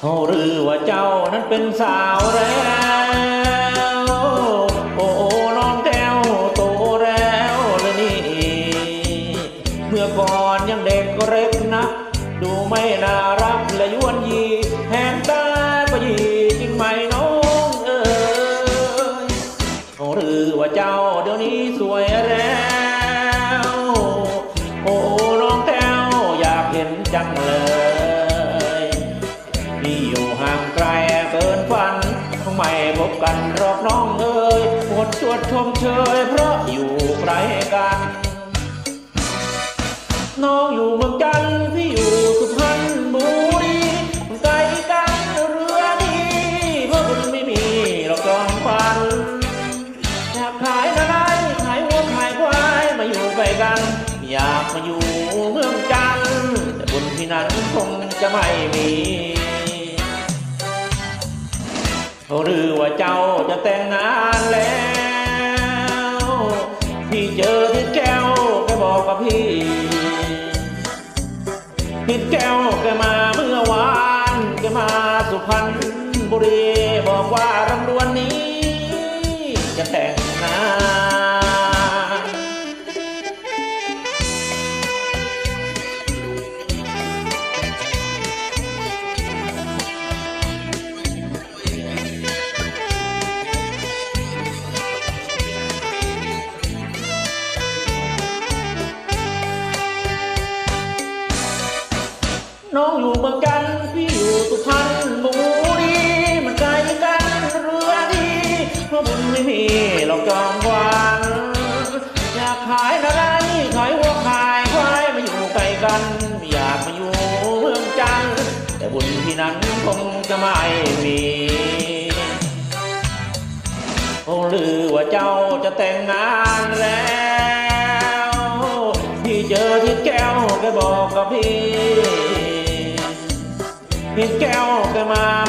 เจ้านั้นเป็นสาวแล้วโอ้โอ้น้องแก้วโตแล้วเลยนี่เมื่อก่อนยังเด็กเล็กนะดูไม่น่ารักและยวนยีแหนตาก็ยีจริงไหมน้องเอ๋ยโอ้หรือว่าเจ้าเดี๋ยวนี้สวยแล้วโอ้น้องแก้วอยากเห็นจังเลย ชมเชยเพราะอยู่ไกลกัน น้องอยู่เมืองจันทร์พี่อยู่สุพรรณบุรีไกลกันเรือดีเพราะคุณไม่มีหรอกอมฟันอยากขายอะไรขายวัวขายควายมาอยู่ใกล้กัน อยากมาอยู่เมืองจันทร์แต่บุญที่นั้นคงจะไม่มีหรือว่าเจ้าจะแต่งงาน ติดแก้วแกมาเมื่อวานแกมาสุพรรณบุรีบอกว่ารำดวนนี้จะแต่ง น้องอยู่เมืองจันทร์พี่อยู่สุพรรณบุรีมันไกลกันเรือดีเพราะบุญไม่มีเราจอมวานอยากขายอะไรขายวัวขายควายมาอยู่ใกลกันไม่อยากมาอยู่เมืองจันทร์แต่บุญที่นั้นคงจะไม่มีโอ้หรือว่าเจ้าจะแต่งงานแล้ว พี่เจอที่แก้วแกบอกกับพี่ พี่แก้วแกมา